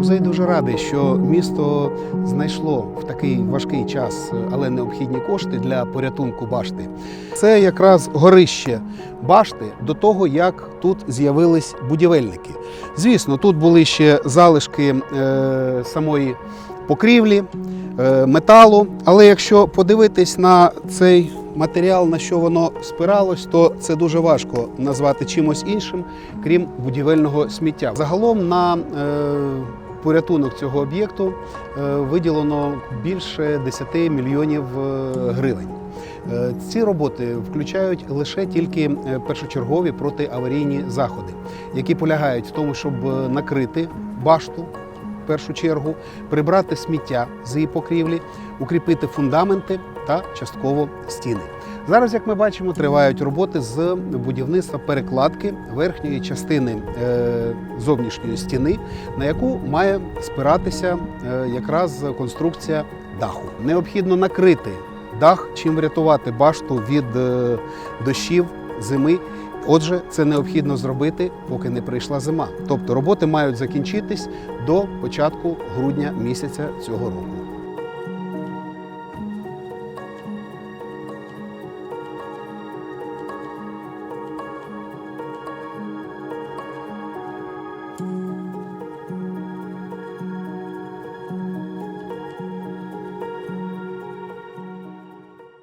музей дуже радий, що місто знайшло в такий важкий час, але необхідні кошти для порятунку башти. Це якраз горище башти до того, як тут з'явились будівельники. Звісно, тут були ще залишки е, самої покрівлі, е, металу. Але якщо подивитись на цей матеріал, на що воно спиралось, то це дуже важко назвати чимось іншим, крім будівельного сміття. Загалом на е, порятунок цього об'єкту е, виділено більше 10 мільйонів е, гривень. Е, Ці роботи включають лише тільки першочергові протиаварійні заходи, які полягають в тому, щоб накрити башту в першу чергу, прибрати сміття з її покрівлі, укріпити фундаменти та частково стіни. Зараз, як ми бачимо, тривають роботи з будівництва перекладки верхньої частини е, зовнішньої стіни, на яку має спиратися е, якраз конструкція даху. Необхідно накрити дах, чим врятувати башту від е, дощів, зими. Отже, це необхідно зробити, поки не прийшла зима. Тобто роботи мають закінчитись до початку грудня місяця цього року.